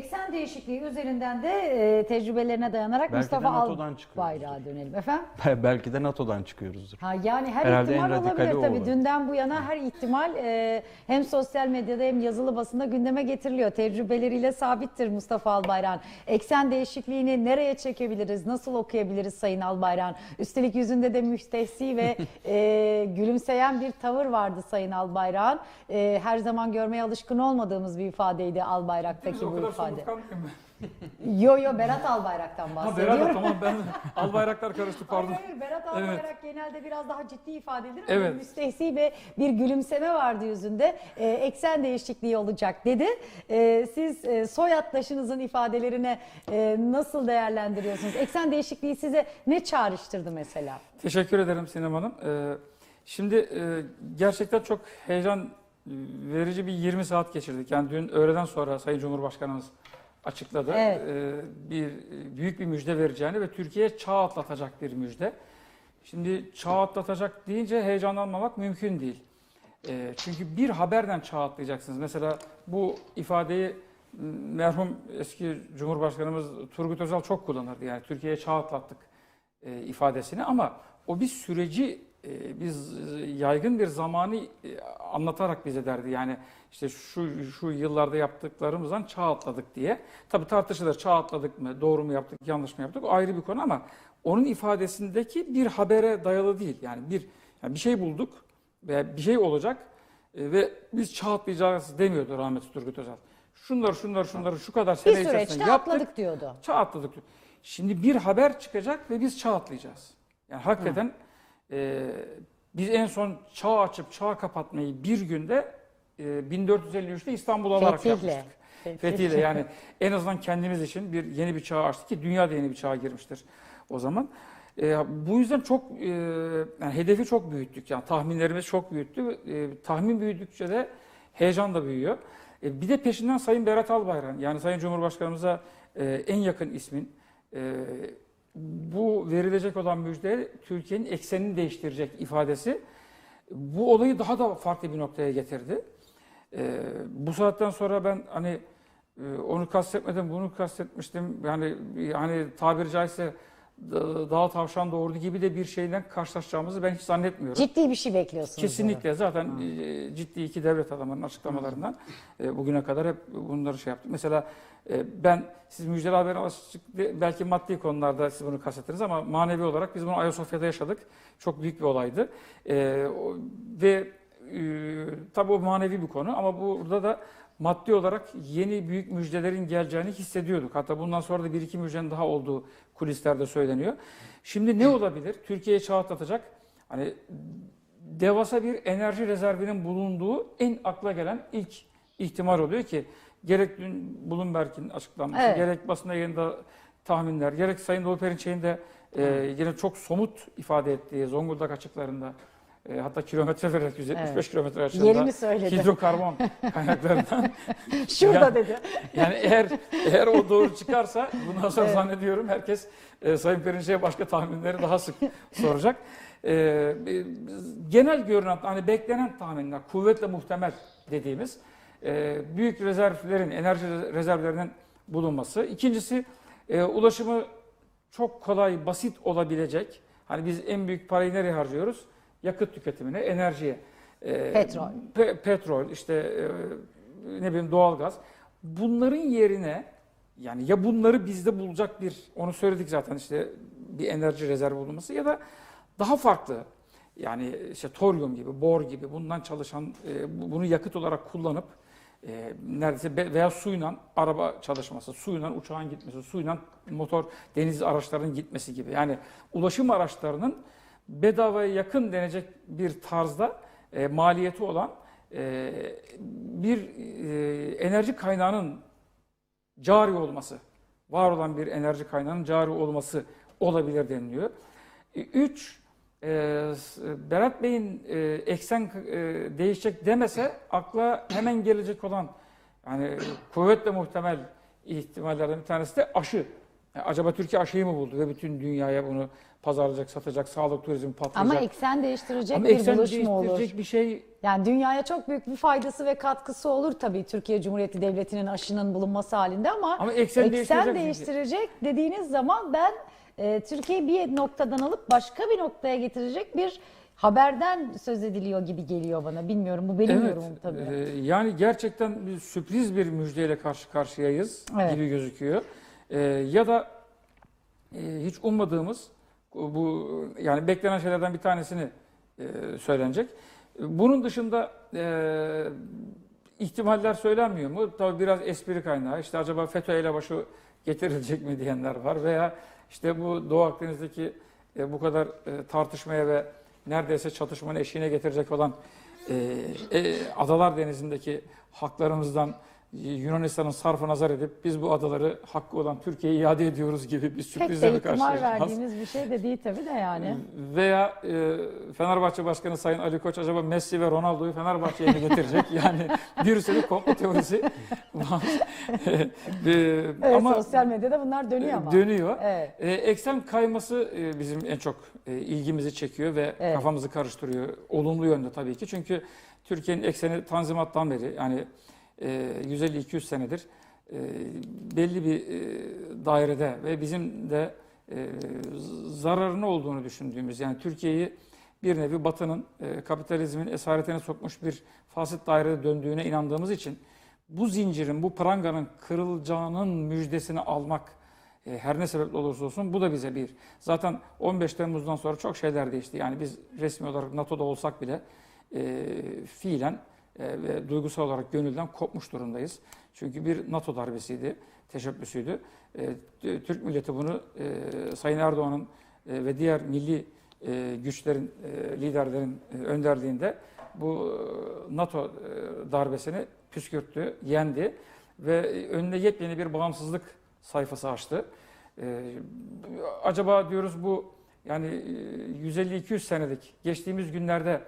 eksen değişikliği üzerinden de e, tecrübelerine dayanarak Belki de Mustafa NATO'dan Al çıkıyoruzdur. bayrağa dönelim. Efendim? Belki de NATO'dan çıkıyoruzdur. Ha yani her Herhalde en ihtimal radikali olabilir o tabii. Dünden bu yana her ihtimal e, hem sosyal medyada hem yazılı basında gündeme getiriliyor. Tecrübeleriyle sabittir Mustafa Albayrak'ın. Eksen değişikliğini nereye çekebiliriz, nasıl okuyabiliriz Sayın Albayrak'ın? Üstelik yüzünde de müstehsi ve e, gülümseyen bir tavır vardı Sayın Albayrak'ın. E, her zaman görmeye alışkın olmadığımız bir ifadeydi Albayrak'taki bu kadar ifade. Yo yo Berat Albayrak'tan Ha bahsediyorum. Berat tamam ben Albayraklar karıştı pardon. Hayır hayır Berat Evet. Albayrak genelde biraz daha ciddi ifade edilir ama Evet. müstehsi ve bir gülümseme vardı yüzünde. Ee, eksen değişikliği olacak dedi. Ee, siz e, soyaddaşınızın ifadelerine e, nasıl değerlendiriyorsunuz? Eksen değişikliği size ne çağrıştırdı mesela? Teşekkür ederim Sinem Hanım. Ee, şimdi e, gerçekten çok heyecan verici bir 20 saat geçirdik. Yani dün öğleden sonra Sayın Cumhurbaşkanımız açıkladı. Evet. Ee, bir büyük bir müjde vereceğini ve Türkiye çağ atlatacak bir müjde. Şimdi çağ atlatacak deyince heyecanlanmamak mümkün değil. Ee, çünkü bir haberden çağ atlayacaksınız. Mesela bu ifadeyi merhum eski Cumhurbaşkanımız Turgut Özal çok kullanırdı. Yani Türkiye'ye çağ atlattık e, ifadesini ama o bir süreci biz e, yaygın bir zamanı e, anlatarak bize derdi. Yani işte şu şu yıllarda yaptıklarımızdan çağ atladık diye. Tabii tartışılır çağ atladık mı, doğru mu yaptık, yanlış mı yaptık o ayrı bir konu ama onun ifadesindeki bir habere dayalı değil. Yani bir yani bir şey bulduk veya bir şey olacak e, ve biz çağ atlayacağız demiyordu rahmetli Turgut Özal. Şunları şunları şunları şu kadar Bir sene süreçte içerisinde yaptık. atladık diyordu. Çağ atladık. Şimdi bir haber çıkacak ve biz çağ atlayacağız. Yani hakikaten e, biz en son çağ açıp çağ kapatmayı bir günde e, 1453'te İstanbul alarak Fethihle. yapmıştık. Fethiyle yani en azından kendimiz için bir yeni bir çağ açtık ki dünya da yeni bir çağa girmiştir o zaman. E, bu yüzden çok e, yani hedefi çok büyüttük yani tahminlerimiz çok büyüttü. E, tahmin büyüdükçe de heyecan da büyüyor. E, bir de peşinden Sayın Berat Albayrak yani Sayın Cumhurbaşkanımıza e, en yakın ismin e, bu verilecek olan müjde Türkiye'nin eksenini değiştirecek ifadesi bu olayı daha da farklı bir noktaya getirdi. E, bu saatten sonra ben hani e, onu kastetmedim, bunu kastetmiştim. Yani hani tabiri caizse da- dağ tavşan doğurdu gibi de bir şeyden karşılaşacağımızı ben hiç zannetmiyorum. Ciddi bir şey bekliyorsunuz. Kesinlikle zaten e, ciddi iki devlet adamının açıklamalarından e, bugüne kadar hep bunları şey yaptık. Mesela e, ben siz müjdeli açık belki maddi konularda siz bunu kastettiniz ama manevi olarak biz bunu Ayasofya'da yaşadık. Çok büyük bir olaydı. Ve e, tabii o manevi bir konu ama burada da maddi olarak yeni büyük müjdelerin geleceğini hissediyorduk. Hatta bundan sonra da bir iki müjdenin daha olduğu kulislerde söyleniyor. Şimdi ne olabilir? Türkiye'ye çağ atlatacak. Hani devasa bir enerji rezervinin bulunduğu en akla gelen ilk ihtimal oluyor ki gerek dün Bloomberg'in açıklanması, Evet. gerek basında yayında tahminler, gerek Sayın Doğu Perinçek'in de e, yine çok somut ifade ettiği Zonguldak açıklarında e, hatta kilometre vererek 175 Evet. kilometre açığında hidrokarbon kaynaklarından Şurada Ya- dedi. yani eğer eğer o doğru çıkarsa bundan sonra Evet. zannediyorum herkes e, Sayın Perinçek'e başka tahminleri daha sık soracak. E, e, genel görünen hani beklenen tahminler kuvvetle muhtemel dediğimiz e, büyük rezervlerin enerji rezervlerinin bulunması. İkincisi e, ulaşımı çok kolay basit olabilecek. Hani biz en büyük parayı nereye harcıyoruz? Yakıt tüketimine, enerjiye. E, Petrol. pe- petrol, işte e, ne bileyim doğalgaz. Bunların yerine yani ya bunları bizde bulacak bir, onu söyledik zaten işte bir enerji rezervi bulunması ya da daha farklı yani işte toryum gibi, bor gibi bundan çalışan, e, bu- bunu yakıt olarak kullanıp e, neredeyse be- veya suyla araba çalışması, suyla uçağın gitmesi, suyla motor deniz araçlarının gitmesi gibi. Yani ulaşım araçlarının bedavaya yakın denecek bir tarzda e, maliyeti olan e, bir e, enerji kaynağının cari olması, var olan bir enerji kaynağının cari olması olabilir deniliyor. E, Üç, e, Berat Bey'in e, eksen e, değişecek demese akla hemen gelecek olan yani kuvvetle muhtemel ihtimallerden bir tanesi de aşı E, acaba Türkiye aşıyı mı buldu ve bütün dünyaya bunu pazarlayacak, satacak, sağlık turizmi patlayacak. Ama eksen değiştirecek Ama bir eksen buluş mu olur? değiştirecek bir şey Yani dünyaya çok büyük bir faydası ve katkısı olur tabii Türkiye Cumhuriyeti Devleti'nin aşının bulunması halinde ama, Ama eksen değiştirecek bir- değiştirecek dediğiniz zaman ben e, Türkiye'yi bir noktadan alıp başka bir noktaya getirecek bir haberden söz ediliyor gibi geliyor bana. Bilmiyorum bu benim yorumum tabii. e, yani gerçekten bir sürpriz bir müjdeyle karşı karşıyayız Evet. gibi gözüküyor. E, ya da e, hiç ummadığımız bu yani beklenen şeylerden bir tanesini e, söylenecek. Bunun dışında e, ihtimaller söylenmiyor mu? Tabii biraz espri kaynağı. İşte acaba FETÖ elebaşı getirilecek mi diyenler var veya işte bu Doğu Akdeniz'deki e, bu kadar e, tartışmaya ve neredeyse çatışmanın eşiğine getirecek olan e, e, Adalar Denizi'ndeki haklarımızdan Yunanistan'ın sarfı nazar edip biz bu adaları hakkı olan Türkiye'ye iade ediyoruz gibi bir sürprizle de karşılaşacağız? verdiğimiz bir şey de değil tabii de yani. Veya e, Fenerbahçe Başkanı Sayın Ali Koç acaba Messi ve Ronaldo'yu Fenerbahçe'ye mi getirecek? yani bir sürü komplo teorisi var. E, Evet, ama sosyal medyada bunlar dönüyor ama. dönüyor. Evet. E, eksen kayması e, bizim en çok e, ilgimizi çekiyor ve Evet. kafamızı karıştırıyor. Olumlu yönde tabii ki. Çünkü Türkiye'nin ekseni Tanzimat'tan beri yani e, 150-200 senedir e, belli bir e, dairede ve bizim de e, zararını olduğunu düşündüğümüz yani Türkiye'yi bir nevi Batı'nın e, kapitalizmin esaretine sokmuş bir fasit dairede döndüğüne inandığımız için bu zincirin, bu pranganın kırılacağının müjdesini almak e, her ne sebeple olursa olsun bu da bize bir. Zaten 15 Temmuz'dan sonra çok şeyler değişti. Yani biz resmi olarak NATO'da olsak bile e, fiilen e, ve duygusal olarak gönülden kopmuş durumdayız. Çünkü bir NATO darbesiydi, teşebbüsüydü. E, Türk milleti bunu e, Sayın Erdoğan'ın e, ve diğer milli e, güçlerin, e, liderlerin e, önderliğinde bu e, NATO e, darbesini püskürttü, yendi ve önüne yepyeni bir bağımsızlık sayfası açtı. E, acaba diyoruz bu yani e, 150-200 senelik geçtiğimiz günlerde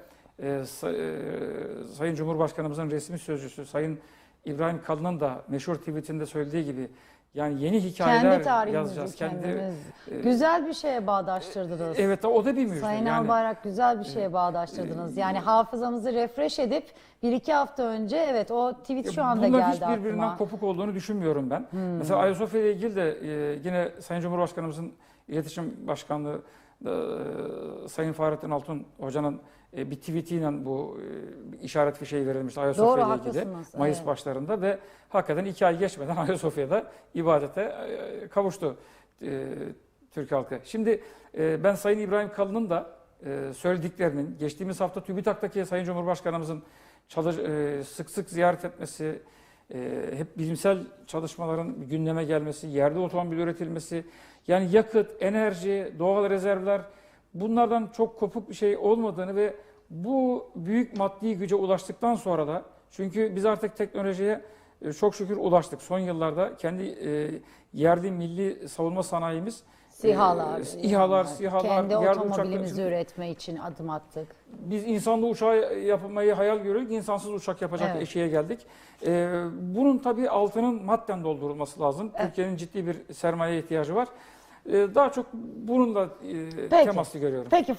e, sa- e, Sayın Cumhurbaşkanımızın resmi sözcüsü Sayın İbrahim Kalın'ın da meşhur tweetinde söylediği gibi yani yeni hikayeler Kendi yazacağız. Kendi kendimiz. e, Güzel bir şeye bağdaştırdınız. Evet o da bir müjde. Sayın yani, Albayrak güzel bir şeye bağdaştırdınız. Yani hafızamızı refresh edip bir iki hafta önce evet o tweet şu anda geldi hiç birbirinden aklıma. Hmm. kopuk olduğunu düşünmüyorum ben. Mesela Ayasofya ile ilgili de e, yine Sayın Cumhurbaşkanımızın İletişim Başkanlığı e, Sayın Fahrettin Altun Hoca'nın e, bir tweetiyle bu e, işaret fişeği verilmişti Ayasofya ile ilgili. Mayıs evet. başlarında ve hakikaten iki ay geçmeden Ayasofya'da ibadete e, kavuştu e, Türk halkı. Şimdi e, ben Sayın İbrahim Kalın'ın da e, söylediklerinin geçtiğimiz hafta TÜBİTAK'taki Sayın Cumhurbaşkanımızın çalış, e, sık sık ziyaret etmesi, e, hep bilimsel çalışmaların gündeme gelmesi, yerde otomobil üretilmesi, yani yakıt, enerji, doğal rezervler bunlardan çok kopuk bir şey olmadığını ve bu büyük maddi güce ulaştıktan sonra da çünkü biz artık teknolojiye e, çok şükür ulaştık. Son yıllarda kendi e, yerli milli savunma sanayimiz SİHA'lar, e, İHA'lar, SİHA'lar, kendi otomobilimizi uçaklar. üretme için adım attık. Biz insanlı uçağı yapmayı hayal görüyorduk. insansız uçak yapacak Evet. eşiğe geldik. Ee, bunun tabii altının madden doldurulması lazım. Evet. Türkiye'nin ciddi bir sermaye ihtiyacı var. Ee, daha çok bununla e, temaslı görüyorum. Peki